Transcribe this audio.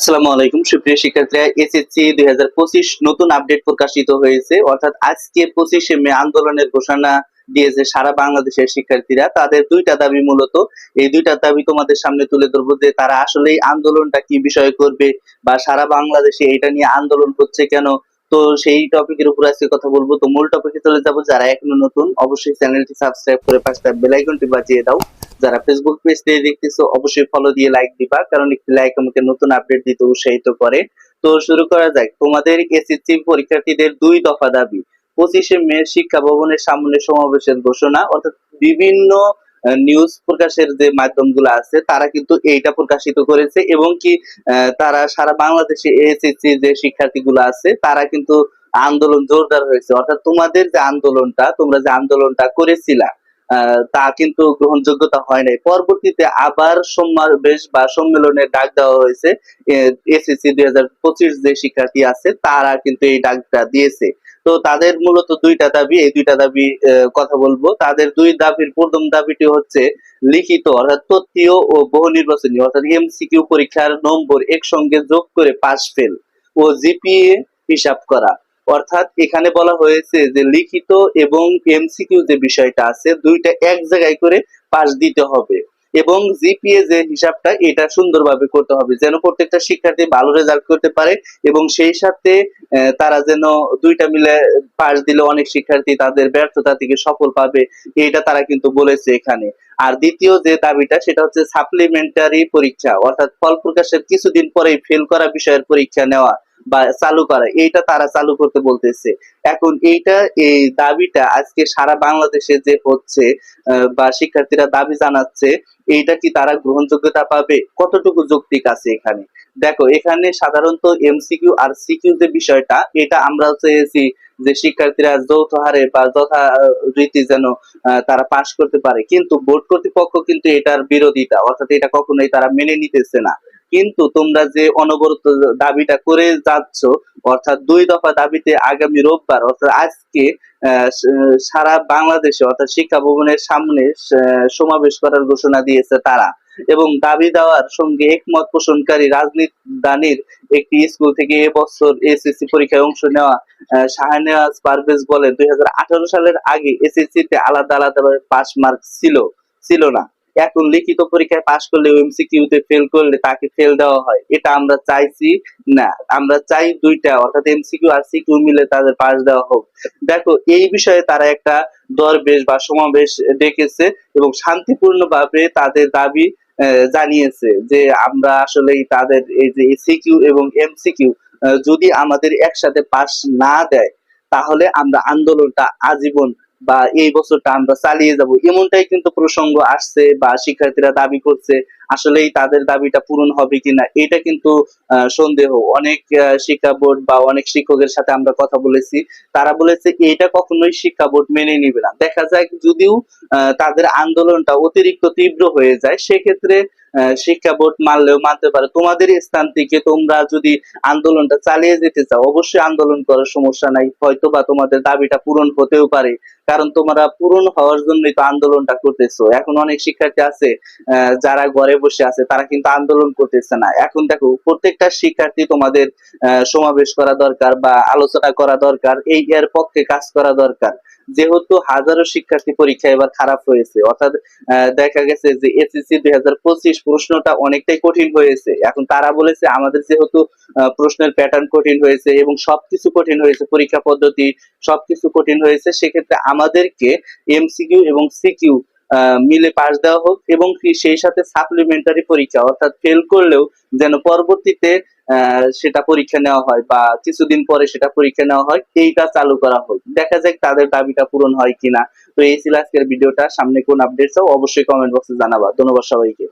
আসসালামু আলাইকুম। সুপ্রিয় শিক্ষার্থীরা এসএসসি দুই হাজার পঁচিশ নতুন আপডেট প্রকাশিত হয়েছে। অর্থাৎ আজকে পঁচিশে মে আন্দোলনের ঘোষণা দিয়েছে সারা বাংলাদেশের শিক্ষার্থীরা। তাদের দুইটা দাবি মূলত। এই দুইটা দাবি তোমাদের সামনে তুলে ধরবো যে তারা আসলে আন্দোলনটা কি বিষয় করবে বা সারা বাংলাদেশে এটা নিয়ে আন্দোলন হচ্ছে কেন? তো সেই টপিকের উপর আজকে কথা বলব। তো মূল টপিকে চলে যাব। যারা এখনও নতুন, অবশ্যই চ্যানেলটি সাবস্ক্রাইব করে পাঁচটা বেল আইকনটি বাজিয়ে দাও। যারা ফেসবুক পেজ থেকে দেখতেছো, অবশ্যই ফলো দিয়ে লাইক দিবা, কারণ একটি লাইক আমাকে নতুন আপডেট দিতে উৎসাহিত করে। তো শুরু করা যাক। তোমাদের এসএসসি পরীক্ষার্থীদের দুই দফা দাবি। পঁচিশে মে শিক্ষা ভবনের সামনে সমাবেশের ঘোষণা, অর্থাৎ বিভিন্ন নিউজ প্রকাশের যে মাধ্যমগুলো আছে, তারা কিন্তু এইটা প্রকাশিত করেছে এবং কি তারা সারা বাংলাদেশে এসএসসি যে শিক্ষার্থীগুলো আছে, তারা কিন্তু আন্দোলন জোরদার হয়েছে। অর্থাৎ তোমাদের যে আন্দোলনটা, তোমরা যে আন্দোলনটা করেছিলা তা কিন্তু গ্রহণযোগ্যতা হয় নাই। পরবর্তীতে আবার সমাবেশ বা সম্মেলনের ডাক দেওয়া হয়েছে। এসএসসি দুই হাজার পঁচিশ যে শিক্ষার্থী আছে, তারা কিন্তু এই ডাকটা দিয়েছে। তো তাদের মূলত দুইটা দাবি, এই দুইটা দাবি কথা বলব। তাদের দুই দাবির প্রথম দাবিটি হচ্ছে লিখিত, অর্থাৎ তত্ত্বীয় ও বহু নির্বাচনী, অর্থাৎ এমসিকিউ পরীক্ষার নম্বর একসঙ্গে যোগ করে পাস ফেল ও জিপিএ হিসাব করা। অর্থাৎ এখানে বলা হয়েছে যে লিখিত এবং এমসিকিউ যে বিষয়টা আছে, দুইটা এক জায়গায় করে পাশ দিতে হবে এবং জিপিএ যে হিসাবটা এটা সুন্দরভাবে করতে হবে যেন প্রত্যেকটা শিক্ষার্থী ভালো রেজাল্ট করতে পারে এবং সেই সাথে তারা যেন দুইটা মিলে পাশ দিলে অনেক শিক্ষার্থী তাদের ব্যর্থতা থেকে সফল পাবে, এটা তারা কিন্তু বলেছে এখানে। আর দ্বিতীয় যে দাবিটা, সেটা হচ্ছে সাপ্লিমেন্টারি পরীক্ষা, অর্থাৎ ফল প্রকাশের কিছুদিন পরেই ফেল করা বিষয়ের পরীক্ষা নেওয়া। বা চালু করা, এইটা তারা চালু করতে বলতেছে। এখন এইটা, এই দাবিটা আজকে সারা বাংলাদেশে যে হচ্ছে বা শিক্ষার্থীরা দাবি জানাচ্ছে, এইটা কি তারা গ্রহণযোগ্যতা পাবে? কতটুকু যৌক্তিক আছে এখানে? দেখো, এখানে সাধারণত এমসিকিউ আর সিকিউ যে বিষয়টা, এটা আমরা চেয়েছি যে শিক্ষার্থীরা যৌথ হারে বা যথা রীতি যেন তারা পাশ করতে পারে। কিন্তু বোর্ড কর্তৃপক্ষ কিন্তু এটার বিরোধিতা, অর্থাৎ এটা কখনোই তারা মেনে নিতেছে না। কিন্তু তোমরা যে অনবরত দাবিটা করে যাচ্ছ, অর্থাৎ দুই দফা দাবিতে আগামী রোববার, অর্থাৎ আজকে সারা বাংলাদেশে, অর্থাৎ শিক্ষা ভবনের সামনে সমাবেশ করার ঘোষণা দিয়েছে তারা। এবং দাবি দেওয়ার সঙ্গে একমত পোষণকারী রাজনীতি দানির একটি স্কুল থেকে এবছর এসএসসি পরীক্ষায় অংশ নেওয়া শাহনেওয়াজ পারভেজ বলেন, দুই সালের আগে এসএসসি তে আলাদা আলাদা পাস মার্ক ছিল ছিল না। এখন লিখিত পরীক্ষায় পাশ করলে এমসিকিউ তে ফেল করলে তাকে ফেল দেওয়া হয়। এটা আমরা চাইছি না। আমরা চাই দুইটা, অর্থাৎ এমসিকিউ আর সিকিউ মিলে তাদের পাস দেওয়া হোক। দেখো, এই বিষয়ে তারা একটা দরবেশ বা সমাবেশ ডেকেছে এবং শান্তিপূর্ণভাবে তাদের দাবি জানিয়েছে যে আমরা আসলে তাদের এই যে সিকিউ এবং এমসিকিউ যদি আমাদের একসাথে পাস না দেয়, তাহলে আমরা আন্দোলনটা আজীবন বা এই বছরটা আমরা চালিয়ে যাব। এমনটাই কিন্তু প্রসঙ্গ আসছে বা শিক্ষার্থীরা দাবি করছে, আসলেই তাদের দাবিটা পূরণ হবে কিনা, এটা কিন্তু সন্দেহ। অনেক শিক্ষা বোর্ড বা অনেক শিক্ষকের সাথে আমরা কথা বলেছি। তারা বলেছে এটা কখনোই শিক্ষা বোর্ড মেনে নিবে না। দেখা যায় যদিও তাদের আন্দোলনটা অতিরিক্ত তীব্র হয়ে যায়, সেক্ষেত্রে শিক্ষা বোর্ড মানলেও মানতে পারে। তোমাদের স্থান থেকে তোমরা যদি আন্দোলনটা চালিয়ে যেতে চাও, অবশ্যই আন্দোলন করার সমস্যা নাই। হয়তো বা তোমাদের দাবিটা পূরণ হতেও পারে, কারণ তোমরা পূরণ হওয়ার জন্যই তো আন্দোলনটা করতেছো। এখন অনেক শিক্ষার্থী আছে যারা ঘরে বসে আছে, তারা কিন্তু আন্দোলন করতেছে না। এখন দেখো, প্রত্যেকটা শিক্ষার্থী তোমাদের সমাবেশ করা দরকার বা আলোচনা করা দরকার, এই এর পক্ষে কাজ করা দরকার। যেহেতু হাজারো শিক্ষার্থী পরীক্ষা এবার খারাপ হয়েছে, অর্থাৎ দেখা গেছে যে এসএসসি দুই হাজার পঁচিশ প্রশ্নটা অনেকটাই কঠিন হয়েছে। এখন তারা বলেছে আমাদের যেহেতু প্রশ্নের প্যাটার্ন কঠিন হয়েছে এবং সবকিছু কঠিন হয়েছে, পরীক্ষা পদ্ধতি সবকিছু কঠিন হয়েছে, সেক্ষেত্রে আমাদেরকে এমসিকিউ এবং সিকিউ মিলে পাশ দেওয়া হোক এবং সেই সাথে সাপ্লিমেন্টারি পরীক্ষা, অর্থাৎ ফেল করলেও যেন পরবর্তীতে সেটা পরীক্ষা নেওয়া হয় বা কিছুদিন পরে সেটা পরীক্ষা নেওয়া হয়, এইটা চালু করা হোক। দেখা যাক তাদের দাবিটা পূরণ হয় কিনা। তো এই ছিল আজকের ভিডিওটা। সামনে কোন আপডেট চাও অবশ্যই কমেন্ট বক্সে জানাবা। ধন্যবাদ সবাইকে।